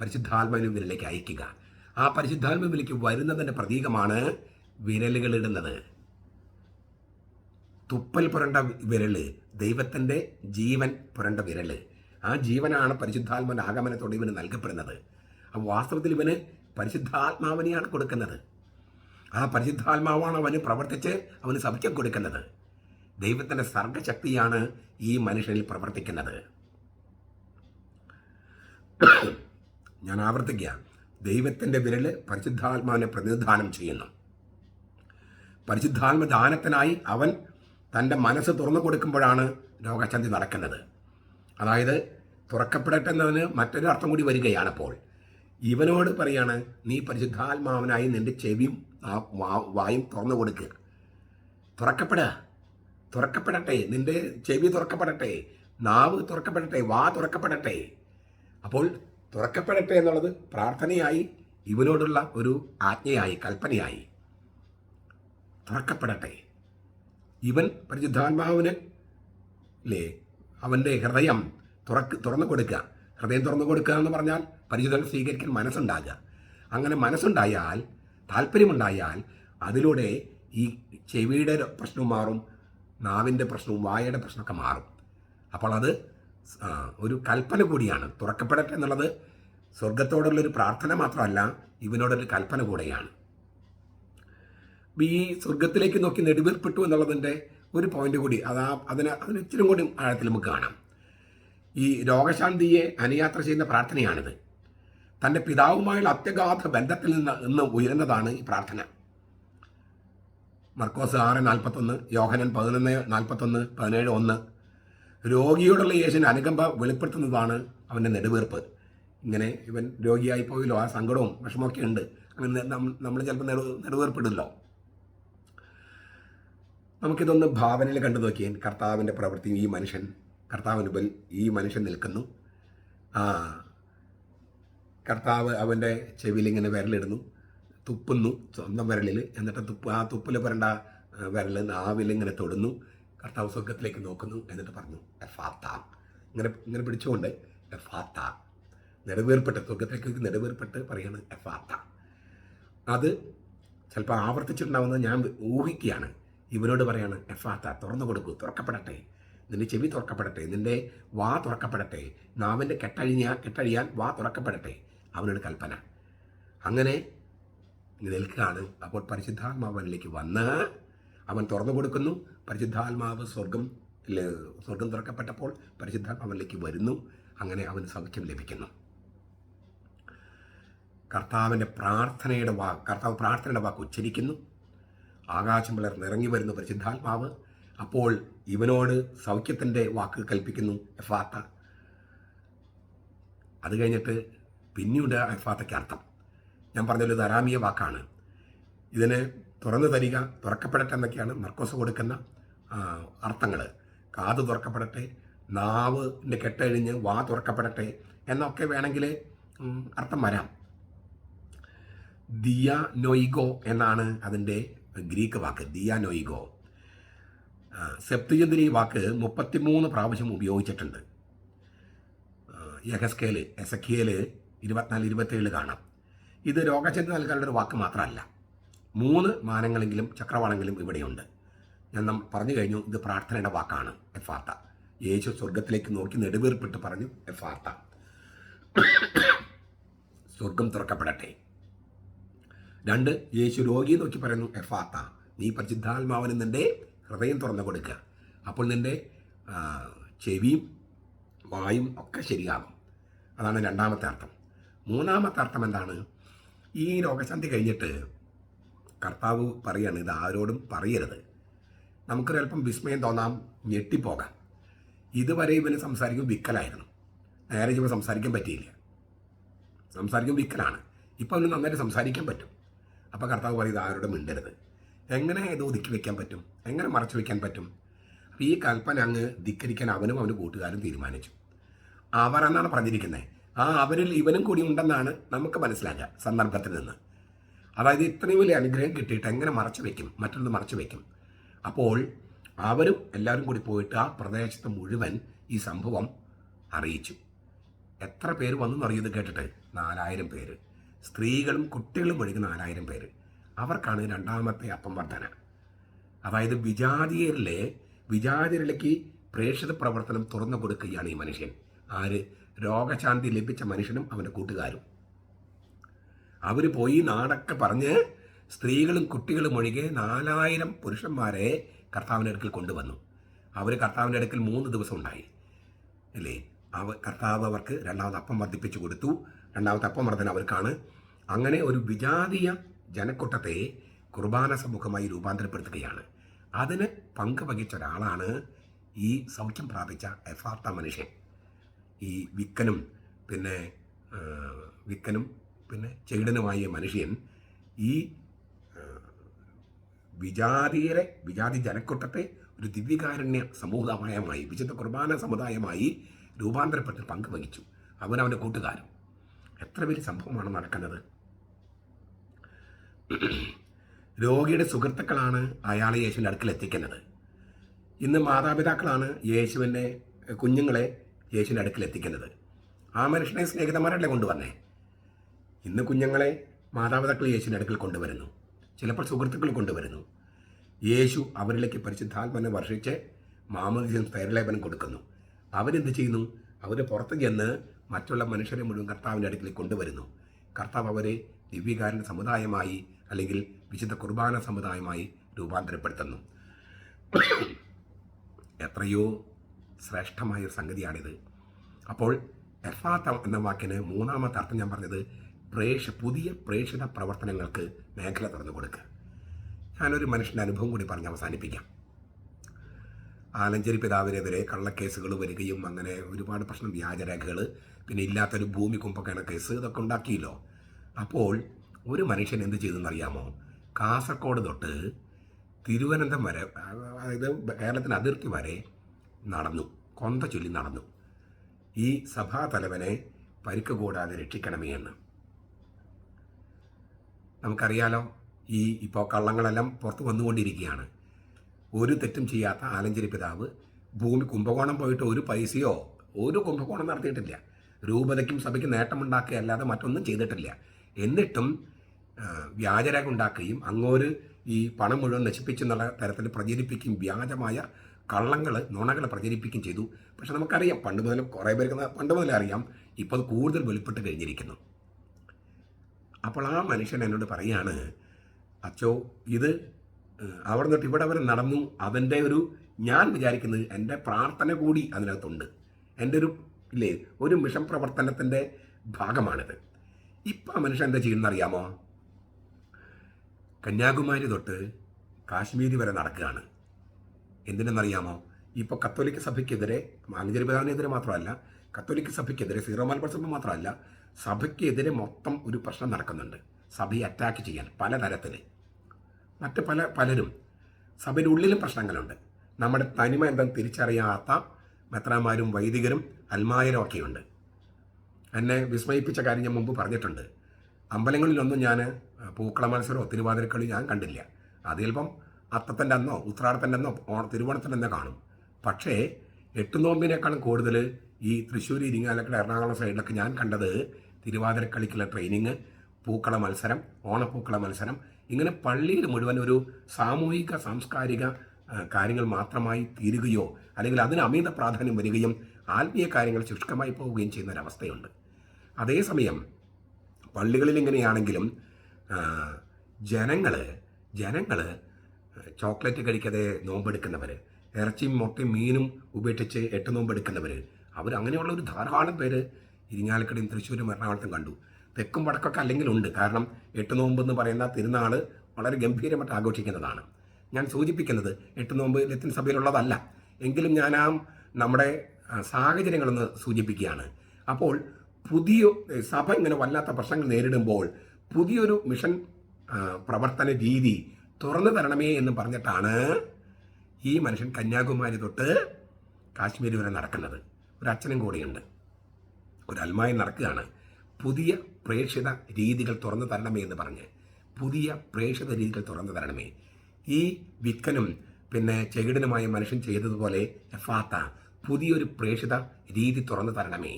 പരിശുദ്ധാത്മാവിനെ ഇവരിലേക്ക് അയക്കുക ആ പരിശുദ്ധാത്മാവിലേക്ക് വരുന്നതിന്റെ പ്രതീകമാണ് വിരലുകളിടുന്നത് തുപ്പൽ പുരണ്ട വിരൽ ദൈവത്തിന്റെ ജീവൻ പുരണ്ട വിരൽ. ആ ജീവനാണ് പരിശുദ്ധാത്മാവിന്റെ ആഗമനത്തോടെ ഇവന് നൽകപ്പെടുന്നത്. ആ വാസ്തവത്തിൽ ഇവന് പരിശുദ്ധാത്മാവിനെയാണ് കൊടുക്കുന്നത്. ആ പരിശുദ്ധാത്മാവാണ് അവന് പ്രവർത്തിച്ച് അവന് സഭയ്ക്ക് കൊടുക്കുന്നത്. ദൈവത്തിന്റെ സർഗശക്തിയാണ് ഈ മനുഷ്യനിൽ പ്രവർത്തിക്കുന്നത്. ഞാൻ ആവർത്തിക്കുക ദൈവത്തിന്റെ വിരൽ പരിശുദ്ധാത്മാവിനെ പ്രതിനിധാനം ചെയ്യുന്നു. പരിശുദ്ധാത്മ ദാനത്തിനായി അവൻ തന്റെ മനസ്സ് തുറന്നു കൊടുക്കുമ്പോഴാണ് രോഗശാന്തി നടക്കുന്നത്. അതായത് തുറക്കപ്പെടട്ടെ എന്നതിന് മറ്റൊരു അർത്ഥം കൂടി വരികയാണ് അപ്പോൾ ഇവനോട് പറയാണ് നീ പരിശുദ്ധാത്മാവനായി നിന്റെ ചെവിയും വായും തുറന്നു കൊടുക്കുക തുറക്കപ്പെടുക തുറക്കപ്പെടട്ടെ. നിന്റെ ചെവി തുറക്കപ്പെടട്ടെ. നാവ് തുറക്കപ്പെടട്ടെ. വാ തുറക്കപ്പെടട്ടെ. അപ്പോൾ തുറക്കപ്പെടട്ടെ എന്നുള്ളത് പ്രാർത്ഥനയായി ഇവനോടുള്ള ഒരു ആജ്ഞയായി കൽപ്പനയായി. തുറക്കപ്പെടട്ടെ. ഇവൻ പരിശുദ്ധാത്മാവിന് അല്ലേ അവന്റെ ഹൃദയം തുറക്ക് തുറന്നു കൊടുക്കുക. ഹൃദയം തുറന്നു കൊടുക്കുക എന്ന് പറഞ്ഞാൽ പരിചിതൻ സ്വീകരിക്കാൻ മനസ്സുണ്ടാകുക. അങ്ങനെ മനസ്സുണ്ടായാൽ താല്പര്യമുണ്ടായാൽ അതിലൂടെ ഈ ചെവിയുടെ പ്രശ്നവും മാറും നാവിന്റെ പ്രശ്നവും വായയുടെ പ്രശ്നമൊക്കെ മാറും. അപ്പോൾ അത് ഒരു കൽപ്പന കൂടിയാണ്. തുറക്കപ്പെടട്ടെ എന്നുള്ളത് സ്വർഗത്തോടുള്ളൊരു പ്രാർത്ഥന മാത്രമല്ല ഇവനോടൊരു കൽപ്പന കൂടെയാണ്. ഈ സ്വർഗത്തിലേക്ക് നോക്കി നെടുവീർപ്പെട്ടു എന്നുള്ളതിന്റെ ഒരു പോയിന്റ് കൂടി അതാ അതിന് അതിന് കൂടി ആഴത്തിൽ നമുക്ക് കാണാം. ഈ രോഗശാന്തിയെ അനുയാത്ര ചെയ്യുന്ന പ്രാർത്ഥനയാണിത്. തന്റെ പിതാവുമായുള്ള അത്യഗാധ ബന്ധത്തിൽ നിന്ന് ഇന്ന് ഉയരുന്നതാണ് ഈ പ്രാർത്ഥന. മർക്കോസ് ആറ് നാൽപ്പത്തൊന്ന് യോഹനൻ പതിനൊന്ന് നാൽപ്പത്തൊന്ന് പതിനേഴ് ഒന്ന്. രോഗിയോടുള്ള യേശുവിന്റെ അനുകമ്പ വെളിപ്പെടുത്തുന്നതാണ് അവന്റെ നെടുവീർപ്പ്. ഇങ്ങനെ ഇവൻ രോഗിയായി പോയല്ലോ ആ സങ്കടവും വിഷമമൊക്കെ ഉണ്ട്. അങ്ങനെ നമ്മൾ ചിലപ്പോൾ നെടു നെടുവീർപ്പിടില്ലോ. നമുക്കിതൊന്ന് ഭാവനയിൽ കണ്ടു നോക്കിയാൽ കർത്താവിന്റെ പ്രവൃത്തി ഈ മനുഷ്യൻ കർത്താവിന്റെ മുമ്പിൽ ഈ മനുഷ്യൻ നിൽക്കുന്നു. ആ കർത്താവ് അവന്റെ ചെവിയിൽ ഇങ്ങനെ വിരലിടുന്നു. തുപ്പുന്നു സ്വന്തം വിരലിൽ എന്നിട്ട് തുപ്പ് ആ തുപ്പിൽ വരേണ്ട വിരൽ നാവിൽ ഇങ്ങനെ തൊടുന്നു. കർത്താവ് സ്വർഗത്തിലേക്ക് നോക്കുന്നു. എന്നിട്ട് പറഞ്ഞു എഫാത്ത. ഇങ്ങനെ ഇങ്ങനെ പിടിച്ചുകൊണ്ട് എഫാത്ത. നെടുവേർപ്പെട്ട് സ്വർഗത്തിലേക്ക് നെടുവേർപ്പെട്ട് പറയാണ് എഫാത്ത അത് ചിലപ്പോൾ ആവർത്തിച്ചിട്ടുണ്ടാവുന്നത് ഞാൻ ഊഹിക്കുകയാണ്. ഇവനോട് പറയാണ് എഫാത്ത തുറന്നു കൊടുക്കൂ തുറക്കപ്പെടട്ടെ. നിന്റെ ചെവി തുറക്കപ്പെടട്ടെ നിന്റെ വാ തുറക്കപ്പെടട്ടെ. നാവിന്റെ കെട്ടഴിഞ്ഞ കെട്ടഴിയാൻ വാ തുറക്കപ്പെടട്ടെ. അവനൊരു കൽപ്പന. അങ്ങനെ നിൽക്കുകയാണ് അപ്പോൾ പരിശുദ്ധാത്മാവ് അവനിലേക്ക് വന്ന് അവൻ തുറന്നു കൊടുക്കുന്നു. പരിശുദ്ധാത്മാവ് സ്വർഗം സ്വർഗം തുറക്കപ്പെട്ടപ്പോൾ പരിശുദ്ധാത്മാവനിലേക്ക് വരുന്നു. അങ്ങനെ അവന് സൗഖ്യം ലഭിക്കുന്നു. കർത്താവിന്റെ പ്രാർത്ഥനയുടെ വാക്ക് കർത്താവ് പ്രാർത്ഥനയുടെ വാക്ക് ഉച്ചരിക്കുന്നു. ആകാശം പിളർന്ന് ഇറങ്ങി വരുന്ന പരിശുദ്ധാത്മാവ്. അപ്പോൾ ഇവനോട് സൗഖ്യത്തിന്റെ വാക്ക് കൽപ്പിക്കുന്നു എഫാത്ത. അത് കഴിഞ്ഞിട്ട് പിന്നീട് എഫാത്തയ്ക്ക് അർത്ഥം. ഞാൻ പറഞ്ഞൊരു ധാരാമിയ വാക്കാണ്. ഇതിന് തുറന്നു തരിക തുറക്കപ്പെടട്ടെ എന്നൊക്കെയാണ് മർക്കോസ് കൊടുക്കുന്ന അർത്ഥങ്ങൾ കാത് തുറക്കപ്പെടട്ടെ നാവിന്റെ കെട്ടഴിഞ്ഞ് വാ തുറക്കപ്പെടട്ടെ എന്നൊക്കെ വേണമെങ്കിൽ അർത്ഥം വരാം. ദിയ എന്നാണ് അതിന്റെ ഗ്രീക്ക് വാക്ക് ദിയ നൊയ്ഗോ. സെപ്തുജന്തിൽ ഈ വാക്ക് മുപ്പത്തിമൂന്ന് പ്രാവശ്യം ഉപയോഗിച്ചിട്ടുണ്ട്. യഹസ്കേൽ എസഖിയേൽ ഇരുപത്തിനാല് ഇരുപത്തേഴ് കാണാം. ഇത് രോഗചിന്ത നൽകാനുള്ള ഒരു വാക്ക് മാത്രമല്ല. മൂന്ന് മാനങ്ങളെങ്കിലും ചക്രവാളെങ്കിലും ഇവിടെയുണ്ട്. ഞാൻ നാം പറഞ്ഞു കഴിഞ്ഞു ഇത് പ്രാർത്ഥനയുടെ വാക്കാണ് എഫാർത്ത. യേശു സ്വർഗത്തിലേക്ക് നോക്കി നെടുവീർപ്പിട്ട് പറഞ്ഞു എഫാർത്ത. [COUGHS] സ്വർഗം തുറക്കപ്പെടട്ടെ. രണ്ട് യേശു രോഗിയെ നോക്കി പറയുന്നു എഫാത്ത നീ പരിശുദ്ധാത്മാവിന് നിന്റെ ഹൃദയം തുറന്നു കൊടുക്കുക അപ്പോൾ നിന്റെ ചെവിയും വായും ഒക്കെ ശരിയാകും. അതാണ് രണ്ടാമത്തെ അർത്ഥം. മൂന്നാമത്തെ അർത്ഥം എന്താണ്? ഈ രോഗശാന്തി കഴിഞ്ഞിട്ട് കർത്താവ് പറയാണ് ഇത് ആരോടും പറയരുത്. നമുക്കൊരല്പം വിസ്മയം തോന്നാം ഞെട്ടിപ്പോകാം. ഇതുവരെ ഇവന് സംസാരിക്കും വിക്കലായിരുന്നു. നേരെ ചുമ സംസാരിക്കാൻ പറ്റിയില്ല. സംസാരിക്കും വിക്കലാണ്. ഇപ്പം അവന് നന്നായിട്ട് സംസാരിക്കാൻ പറ്റും. അപ്പോൾ കർത്താവ് പറയുന്നത് ആരോടും മിണ്ടരുത്. എങ്ങനെ ഇത് ഒതുക്കി വെക്കാൻ പറ്റും? എങ്ങനെ മറച്ചു വെക്കാൻ പറ്റും? ഈ കൽപ്പന അങ്ങ് ധിക്കരിക്കാൻ അവനും അവന്റെ കൂട്ടുകാരും തീരുമാനിച്ചു. അവർ എന്നാണ് പറഞ്ഞിരിക്കുന്നത് ആ അവരിൽ ഇവനും കൂടി ഉണ്ടെന്നാണ് നമുക്ക് മനസ്സിലാക്കുക സന്ദർഭത്തിൽ നിന്ന്. അതായത് ഇത്രയും വലിയ അനുഗ്രഹം കിട്ടിയിട്ട് എങ്ങനെ മറച്ചു വെക്കും? മറ്റൊന്ന് മറച്ചു വെക്കും. അപ്പോൾ അവരും എല്ലാവരും കൂടി പോയിട്ട് ആ പ്രദേശത്ത് മുഴുവൻ ഈ സംഭവം അറിയിച്ചു. എത്ര പേര് വന്നു എന്നറിയത് കേട്ടിട്ട്? നാലായിരം പേര്. സ്ത്രീകളും കുട്ടികളും ഒഴികെ നാലായിരം പേര്. അവർക്കാണ് രണ്ടാമത്തെ അപ്പം വർധന. അതായത് വിജാതീയരിലെ വിജാതീയരിലേക്ക് പ്രേക്ഷിത പ്രവർത്തനം തുറന്നു കൊടുക്കുകയാണ് ഈ മനുഷ്യൻ. ആര്? രോഗശാന്തി ലഭിച്ച മനുഷ്യനും അവന്റെ കൂട്ടുകാരും. അവർ പോയി നാടൊക്കെ പറഞ്ഞ് സ്ത്രീകളും കുട്ടികളും ഒഴികെ നാലായിരം പുരുഷന്മാരെ കർത്താവിന്റെ അടുക്കൽ കൊണ്ടുവന്നു. അവർ കർത്താവിന്റെ അടുക്കൽ മൂന്ന് ദിവസം ഉണ്ടായി. അല്ലേ? അവ കർത്താവ് അവർക്ക് രണ്ടാമത് അപ്പം വർദ്ധിപ്പിച്ചു കൊടുത്തു. രണ്ടാമത്തെ അപ്പം വർദ്ധന അവർക്കാണ്. അങ്ങനെ ഒരു വിജാതീയ ജനക്കൂട്ടത്തെ കുർബാന സമൂഹമായി രൂപാന്തരപ്പെടുത്തുകയാണ്. അതിന് പങ്കുവഹിച്ച ഒരാളാണ് ഈ സൗഖ്യം പ്രാപിച്ച എഫാർത്ത മനുഷ്യൻ. ഈ വിക്കനും പിന്നെ വിക്കനും പിന്നെ ചേടനുമായ മനുഷ്യൻ ഈ വിജാതീയരെ വിജാതി ജനക്കൂട്ടത്തെ ഒരു ദിവ്യകാരുണ്യ സമുദായമായി വിശുദ്ധ കുർബാന സമുദായമായി രൂപാന്തരപ്പെട്ട് പങ്കുവഹിച്ചു അവൻ അവന്റെ കൂട്ടുകാരും. എത്ര വലിയ സംഭവമാണ് നടക്കുന്നത്? രോഗിയുടെ സുഹൃത്തുക്കളാണ് അയാളെ യേശുവിന്റെ അടുക്കൽ എത്തിക്കുന്നത്. ഇന്ന് മാതാപിതാക്കളാണ് യേശുവിന്റെ കുഞ്ഞുങ്ങളെ യേശുവിന്റെ അടുക്കൽ എത്തിക്കുന്നത്. ആ മനുഷ്യനെ സ്നേഹിതന്മാരല്ലേ കൊണ്ടുവന്നേ? ഇന്ന് കുഞ്ഞുങ്ങളെ മാതാപിതാക്കൾ യേശുവിന്റെ അടുക്കൽ കൊണ്ടുവരുന്നു. ചിലപ്പോൾ സുഹൃത്തുക്കൾ കൊണ്ടുവരുന്നു. യേശു അവരിലേക്ക് പരിശുദ്ധാത്മനെ വർഷിച്ച് മാമോദിസം സ്ഥൈര്യലേപനം കൊടുക്കുന്നു. അവരെന്ത് ചെയ്യുന്നു? അവർ പുറത്ത് ചെന്ന് മറ്റുള്ള മനുഷ്യരെ മുഴുവൻ കർത്താവിന്റെ അടുക്കലേക്ക് കൊണ്ടുവരുന്നു. കർത്താവ് അവരെ ദിവ്യകാരൻ സമുദായമായി അല്ലെങ്കിൽ വിശുദ്ധ കുർബാന സമുദായമായി രൂപാന്തരപ്പെടുത്തുന്നു. എത്രയോ ശ്രേഷ്ഠമായ ഒരു സംഗതിയാണിത്. അപ്പോൾ എഫാത്ത എന്ന വാക്കിന് മൂന്നാമത്തെ അർത്ഥം ഞാൻ പറഞ്ഞത് പ്രേക്ഷ പുതിയ പ്രേക്ഷിത പ്രവർത്തനങ്ങൾക്ക് മേഖല തുറന്നു കൊടുക്കുക. ഞാനൊരു മനുഷ്യന്റെ അനുഭവം കൂടി പറഞ്ഞ് അവസാനിപ്പിക്കാം. ആലഞ്ചേരി പിതാവിനെതിരെ കള്ളക്കേസുകൾ വരികയും അങ്ങനെ ഒരുപാട് പ്രശ്നം വ്യാജരേഖകൾ പിന്നെ ഇല്ലാത്തൊരു ഭൂമി കുംഭകരണ കേസ് ഇതൊക്കെ ഉണ്ടാക്കിയല്ലോ. അപ്പോൾ ഒരു മനുഷ്യൻ എന്ത് ചെയ്തെന്നറിയാമോ കാസർഗോഡ് തൊട്ട് തിരുവനന്തപുരം വരെ അതായത് കേരളത്തിന് അതിർത്തി വരെ നടന്നു. കൊന്ത ചൊല്ലി നടന്നു. ഈ സഭാ തലവനെ പരിക്ക് കൂടാതെ രക്ഷിക്കണമേ എന്ന്. നമുക്കറിയാലോ ഈ ഇപ്പോൾ കള്ളങ്ങളെല്ലാം പുറത്ത് വന്നുകൊണ്ടിരിക്കുകയാണ്. ഒരു തെറ്റും ചെയ്യാത്ത ആലഞ്ചേരി പിതാവ് ഭൂമി കുംഭകോണം പോയിട്ട് ഒരു പൈസയോ ഒരു കുംഭകോണം നടത്തിയിട്ടില്ല. രൂപതയ്ക്കും സഭയ്ക്കും നേട്ടമുണ്ടാക്കുക അല്ലാതെ മറ്റൊന്നും ചെയ്തിട്ടില്ല. എന്നിട്ടും വ്യാജരേഖ ഉണ്ടാക്കുകയും അങ്ങോര് ഈ പണം മുഴുവൻ നശിപ്പിച്ചെന്നുള്ള തരത്തിൽ പ്രചരിപ്പിക്കുകയും വ്യാജമായ കള്ളങ്ങൾ നുണകൾ പ്രചരിപ്പിക്കുകയും ചെയ്തു. പക്ഷെ നമുക്കറിയാം പണ്ട് മുതൽ കുറേ പേർക്ക് പണ്ട് മുതലേ അറിയാം ഇപ്പോൾ കൂടുതൽ വെളിപ്പെട്ട് കഴിഞ്ഞിരിക്കുന്നു. അപ്പോൾ ആ മനുഷ്യൻ എന്നോട് പറയാണ് അച്ചോ ഇത് അവിടെ നിന്നിട്ട് ഇവിടെ വരെ നടന്നു അതിന്റെ ഒരു ഞാൻ വിചാരിക്കുന്നത് എന്റെ പ്രാർത്ഥന കൂടി അതിനകത്തുണ്ട്. എന്റെ ഒരു ഇല്ലേ ഒരു മിഷൻ പ്രവർത്തനത്തിന്റെ ഭാഗമാണിത്. ഇപ്പം ആ മനുഷ്യൻ എന്താ ചെയ്യുന്ന അറിയാമോ? കന്യാകുമാരി തൊട്ട് കാശ്മീരി വരെ നടക്കുകയാണ്. എന്തിനെന്നറിയാമോ? ഇപ്പോൾ കത്തോലിക്ക സഭയ്ക്കെതിരെ മാനേജർ പിതാവിനെതിരെ മാത്രമല്ല കത്തോലിക്ക സഭയ്ക്കെതിരെ സീറോ മലബാർ സഭ മാത്രമല്ല സഭയ്ക്കെതിരെ മൊത്തം ഒരു പ്രശ്നം നടക്കുന്നുണ്ട്. സഭയെ അറ്റാക്ക് ചെയ്യാൻ പലതരത്തിൽ മറ്റ് പല പലരും സഭയുടെ ഉള്ളിലും പ്രശ്നങ്ങളുണ്ട്. നമ്മുടെ തനിമ എന്താ തിരിച്ചറിയാത്ത മെത്രാന്മാരും വൈദികരും അൽമായരും ഒക്കെയുണ്ട്. എന്നെ വിസ്മയിപ്പിച്ച കാര്യം ഞാൻ മുമ്പ് പറഞ്ഞിട്ടുണ്ട്. അമ്പലങ്ങളിലൊന്നും ഞാൻ പൂക്കള മത്സരമോ തിരുവാതിരക്കളി ഞാൻ കണ്ടില്ല. അത് ചിലപ്പം അത്തത്തിന്റെ അന്നോ ഉത്രാടത്തിന്റെ അന്നോ ഓണ തിരുവോണത്തിന്റെ അന്നോ കാണും. പക്ഷേ എട്ട് നോമ്പിനേക്കാളും കൂടുതൽ ഈ തൃശ്ശൂർ ഇരിങ്ങാലക്കുട എറണാകുളം സൈഡിലൊക്കെ ഞാൻ കണ്ടത് തിരുവാതിരക്കളിക്കുള്ള ട്രെയിനിങ് പൂക്കള മത്സരം ഓണപ്പൂക്കള മത്സരം ഇങ്ങനെ പള്ളിയിൽ മുഴുവൻ ഒരു സാമൂഹിക സാംസ്കാരിക കാര്യങ്ങൾ മാത്രമായി തീരുകയോ അല്ലെങ്കിൽ അതിന് അമിത പ്രാധാന്യം വരികയും ആത്മീയ കാര്യങ്ങൾ ശുഷ്കമായി പോവുകയും ചെയ്യുന്ന ഒരവസ്ഥയുണ്ട് അതേസമയം പള്ളികളിൽ ഇങ്ങനെയാണെങ്കിലും ജനങ്ങൾ ജനങ്ങൾ ചോക്ലേറ്റ് കഴിക്കാതെ നോമ്പെടുക്കുന്നവർ ഇറച്ചിയും മുട്ടയും മീനും ഉപേക്ഷിച്ച് എട്ട് നോമ്പെടുക്കുന്നവർ അവർ അങ്ങനെയുള്ള ഒരു ധാരാളം പേര് ഇരിങ്ങാലക്കടയും തൃശ്ശൂരും എറണാകുളത്തും കണ്ടു. തെക്കും വടക്കൊക്കെ അല്ലെങ്കിലുണ്ട്. കാരണം എട്ട് നോമ്പ് എന്ന് പറയുന്ന തിരുനാൾ വളരെ ഗംഭീരമായിട്ട് ആഘോഷിക്കുന്നതാണ്. ഞാൻ സൂചിപ്പിക്കുന്നത് എട്ട് നോമ്പ് ലത്തിൻ സഭയിലുള്ളതല്ല. എങ്കിലും ഞാൻ ആ നമ്മുടെ സാഹചര്യങ്ങളൊന്ന് സൂചിപ്പിക്കുകയാണ്. അപ്പോൾ പുതിയ സഭ ഇങ്ങനെ വല്ലാത്ത പ്രശ്നങ്ങൾ നേരിടുമ്പോൾ പുതിയൊരു മിഷൻ പ്രവർത്തന രീതി തുറന്നു തരണമേ എന്ന് പറഞ്ഞിട്ടാണ് ഈ മനുഷ്യൻ കന്യാകുമാരി തൊട്ട് കാശ്മീരി വരെ നടക്കുന്നത്. ഒരു അച്ഛനും കൂടിയുണ്ട്. ഒരു അൽമായി നടക്കുകയാണ്. പുതിയ പ്രേക്ഷിത രീതികൾ തുറന്നു തരണമേ എന്ന് പറഞ്ഞ് പുതിയ പ്രേക്ഷിത രീതികൾ തുറന്നു തരണമേ. ഈ വിക്കനും പിന്നെ ചെകിടനുമായ മനുഷ്യൻ ചെയ്തതുപോലെ എഫാത്ത പുതിയൊരു പ്രേക്ഷിത രീതി തുറന്നു തരണമേ.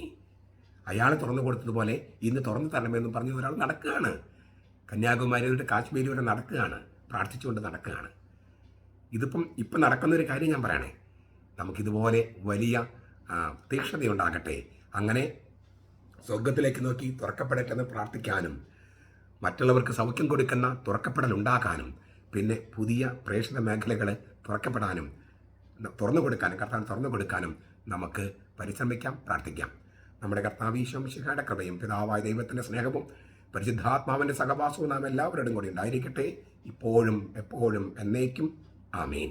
അയാൾ തുറന്നു കൊടുത്തതുപോലെ ഇന്ന് തുറന്നു തരണമേ എന്ന് പറഞ്ഞ് ഒരാൾ നടക്കുകയാണ്. കന്യാകുമാരി തൊട്ട് കാശ്മീർ വരെ നടക്കുകയാണ് പ്രാർത്ഥിച്ചുകൊണ്ട് നടക്കുകയാണ്. ഇതിപ്പം ഇപ്പം നടക്കുന്ന ഒരു കാര്യം ഞാൻ പറയണേ. നമുക്കിതുപോലെ വലിയ തീക്ഷ്ണതയുണ്ടാകട്ടെ. അങ്ങനെ സ്വർഗത്തിലേക്ക് നോക്കി തുറക്കപ്പെടട്ടെന്ന് പ്രാർത്ഥിക്കാനും മറ്റുള്ളവർക്ക് സൗഖ്യം കൊടുക്കുന്ന തുറക്കപ്പെടൽ ഉണ്ടാക്കാനും പിന്നെ പുതിയ പ്രേക്ഷണ മേഖലകൾ തുറക്കപ്പെടാനും തുറന്നു കൊടുക്കാനും കർത്താവിന് തുറന്നു കൊടുക്കാനും നമുക്ക് പരിശ്രമിക്കാം പ്രാർത്ഥിക്കാം. നമ്മുടെ കർത്താവ് ഈശോമിശിഹായുടെ കൃപയും പിതാവായ ദൈവത്തിന്റെ സ്നേഹവും പരിശുദ്ധാത്മാവിന്റെ സഹവാസവും നാം എല്ലാവരോടും കൂടി ഉണ്ടായിരിക്കട്ടെ. ഇപ്പോഴും എപ്പോഴും എന്നേക്കും. ആമീൻ.